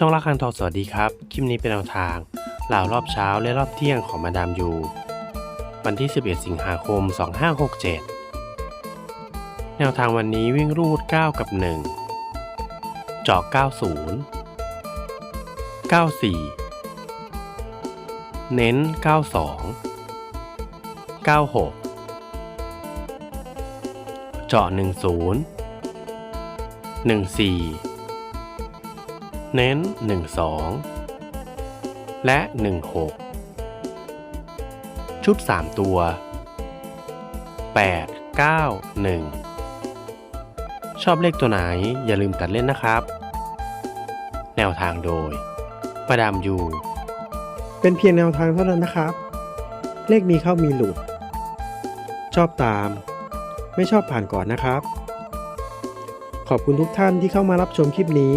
ช่องละคังทองสวัสดีครับ คลิปนี้เป็นแนวทางเหล่ารอบเช้าและรอบเที่ยงของมาดามยูวันที่ 11 สิงหาคม 2567 แนวทางวันนี้วิ่งรูด 9 กับ1เจาะ90 94 เน้น 92 96 เจาะ10 14 เน้น 12 และ 16 ชุด 3 ตัว 8 9 1 ชอบเลขตัวไหนอย่าลืมตัดเล่นนะครับ แนวทางโดยประดามยู เป็นเพียงแนวทางเท่านั้นนะครับ เลขมีเข้ามีหลุด ชอบตาม ไม่ชอบผ่านก่อนนะครับ ขอบคุณทุกท่านที่เข้ามารับชมคลิปนี้